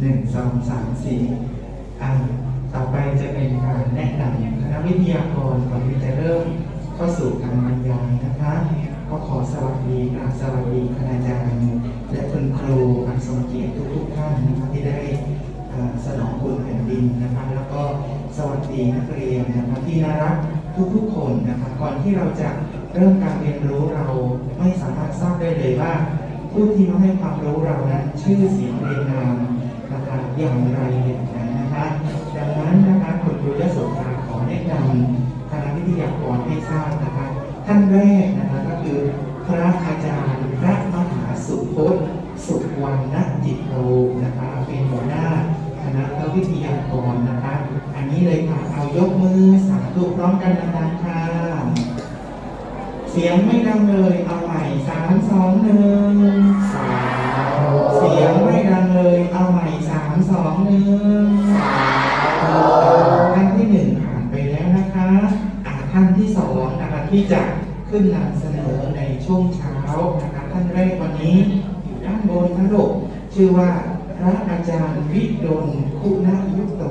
หนึ่งสองสามสี่อ่าต่อไปจะเป็นการแนะนำคณะวิทยากรก่อนที่จะเริ่มเข้าสู่การบรรยายนะคะก็ขอสวัสดีกราบสวัสดีคณาจารย์และคุณครูอันทรงเกียรติทุกๆท่านนะคะที่ได้สนองคุณแผ่นดินนะคะแล้วก็สวัสดีนักเรียนนะคะที่น่ารักทุกๆคนนะคะก่อนที่เราจะเริ่มการเรียนรู้เราไม่สามารถทราบได้เลยว่า ผู้ที่มาให้ความรู้เรานั้นชื่อเสียงเรียงนาม อย่างไรอย่างไรนะคะดังนั้นนะคะคุณครูยศสุภาขอแนะนำคณะวิทยากรให้ทราบนะคะท่านแรกนะคะก็คือพระอาจารย์พระมหาสุพจน์สุวรรณจิตโตนะคะเป็นหัวหน้าคณะวิทยากรนะคะ อันนี้เลยค่ะเอายกมือสาธุพร้อมกันดังๆค่ะเสียงไม่ดังเลยเอาใหม่สามสองหนึ่ง หนึ่งสท่านที่หนึ่งผ่านไปแล้วนะคะอ่าท่านที่สองนะคะที่จะขึ้นนำเสนอในช่วงเช้านะคะท่านแรกวันนี้อยู่ด้านบนนะลูกชื่อว่าพระอาจารย์วิดลคุณยุตโต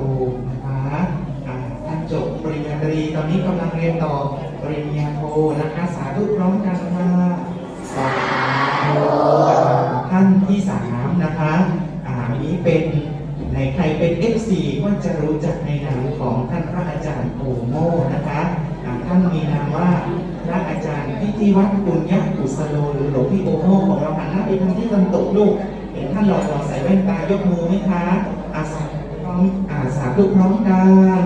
นะคะอ่าท่านจบปริญญาตรีตอนนี้กำลังเรียนต่อปริญญาโทนะคะสาธุพร้อมกันค่ะ ในใครเป็น FC ก็จะรู้จักในนามของท่านพระอาจารย์โอโมนะคะท่านมีนามว่าพระอาจารย์พิธีวัดปุญญกุสโลหรือหลวงพี่โอโมของเราหันหน้าไปทางที่ตะวันตกลูกเห็นท่านหล่อใส่แว่นตายกมือไหมคะอาสาพร้อมอาสาทุกพร้อมกัน